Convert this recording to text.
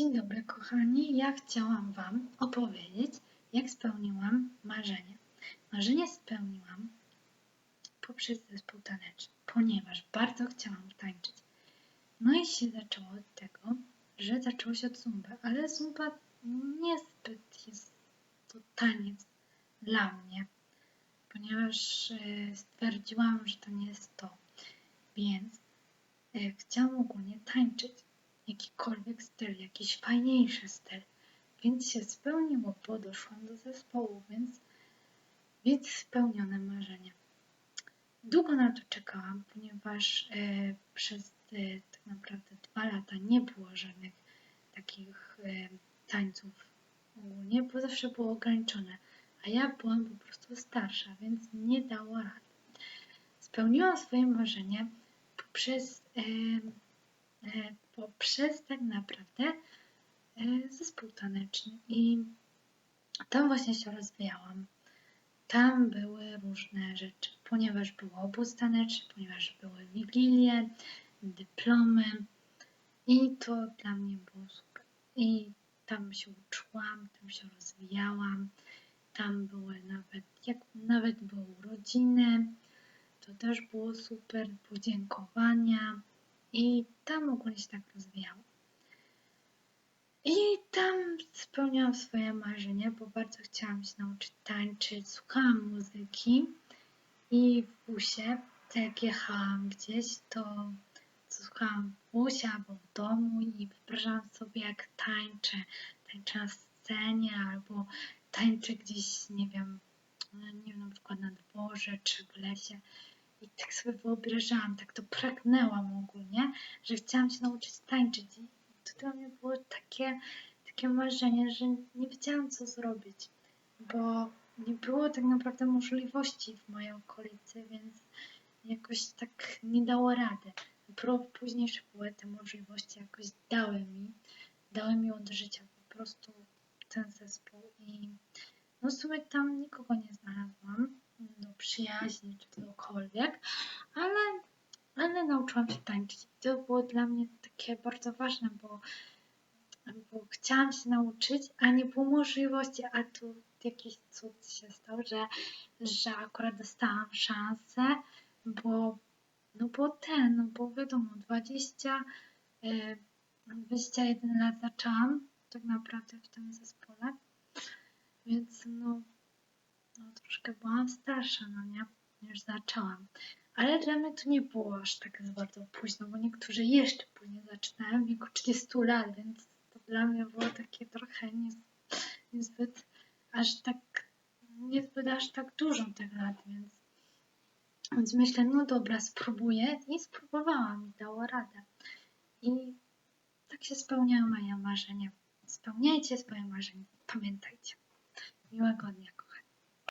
Dzień dobry, kochani. Ja chciałam Wam opowiedzieć, jak spełniłam marzenie. Marzenie spełniłam poprzez zespół taneczny, ponieważ bardzo chciałam tańczyć. No i się zaczęło od tego, że zaczęło się od zumby, ale zumba niezbyt jest to taniec dla mnie, ponieważ e, stwierdziłam, że to nie jest to. Więc e, chciałam ogólnie tańczyć jakikolwiek styl, jakiś fajniejszy styl. Więc się spełniło, bo doszłam do zespołu, więc, więc spełnione marzenie. Długo na to czekałam, ponieważ e, przez e, tak naprawdę dwa lata nie było żadnych takich e, tańców ogólnie, bo zawsze było ograniczone. A ja byłam po prostu starsza, więc nie dało rady. Spełniłam swoje marzenie poprzez, e, e, poprzez tak naprawdę e, zespół taneczny. I tam właśnie się rozwijałam. Tam były różne rzeczy, ponieważ był obóz taneczny, ponieważ były wigilie, dyplomy. I to dla mnie było super. I tam się uczyłam, tam się rozwijałam, tam były nawet, jak nawet były urodziny, to też było super, podziękowania i tam ogólnie się tak rozwijałam. I tam spełniałam swoje marzenia, bo bardzo chciałam się nauczyć tańczyć, słuchałam muzyki i w busie, tak jak jechałam gdzieś, to słuchałam w busie albo w domu i wyobrażałam sobie jak tańczę, tańczę na scenie albo tańczę gdzieś, nie wiem, no nie wiem, na przykład na dworze czy w lesie. I tak sobie wyobrażałam, tak to pragnęłam ogólnie, że chciałam się nauczyć tańczyć. I to dla mnie było takie, takie marzenie, że nie wiedziałam co zrobić, bo nie było tak naprawdę możliwości w mojej okolicy, więc jakoś tak nie dało rady. Dopiero późniejsze były te możliwości, jakoś dały mi, dały mi od życia po prostu ten zespół i no w sumie tam nikogo nie znalazłam przyjaźni czy cokolwiek, ale, ale nauczyłam się tańczyć. To było dla mnie takie bardzo ważne, bo, bo chciałam się nauczyć, a nie było możliwości, a tu jakiś cud się stał, że, że akurat dostałam szansę, bo no bo ten, no bo wiadomo, 20, e, 21 lat zaczęłam tak naprawdę w tym zespole, więc no, no troszkę byłam starsza, no nie, już zaczęłam. Ale dla mnie to nie było aż tak bardzo późno, bo niektórzy jeszcze później zaczynają w wieku 30 lat, więc to dla mnie było takie trochę nie, niezbyt aż tak, niezbyt aż tak dużo tych lat, więc, więc myślę, no dobra, spróbuję i spróbowałam i dało radę. I tak się spełniają moje marzenia. Spełniajcie swoje marzenia. Pamiętajcie. Miłego dnia.